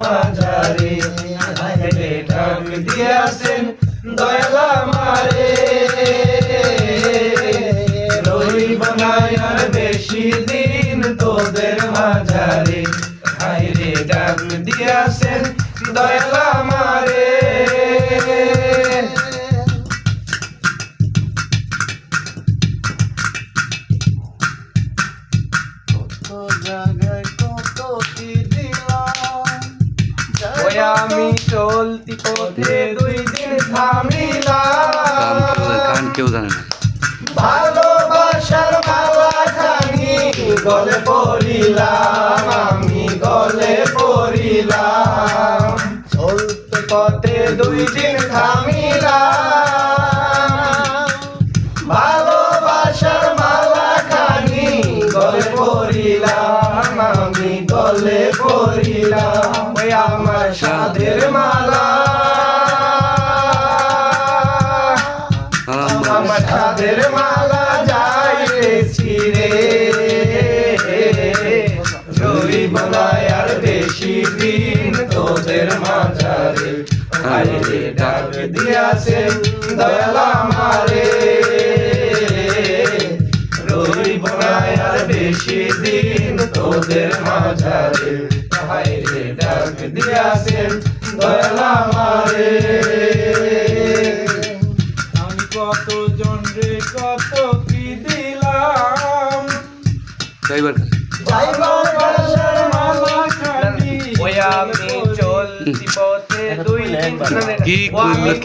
মাঝারে হায়রে ডাক দিয়াছেন দয়ালা মারে রইব আর বেশি দিন তোদের মাঝারে হায়রে ডাক দিয়াছেন আমি চলতি পথে দুই দিন থামিলাম। গান কেউ জানে না। ভালোবাসার মালা খানি গলে পড়িলাম আমি গলে পড়িলাম। চলতে পথে দুই দিন থামিলাম। গলে পড়িলাম ওই আমার সাধের মালা। আমার সাধের মালা যাইতেছি রে। না আর বেশি দিন তোদের মাঝারে। আইরে ডাক দিয়াছে দয়ালা মারে রইব না আর বেশি দিন তোদের মাঝারে হাইরে ডাক দিয়াছে দয়ালা মারে আমি কত জন রে কত কি দিলাম? ড্রাইভার যাইবার বাসার মালা খানি ওই আমি চলতি পথে দুই দিন কি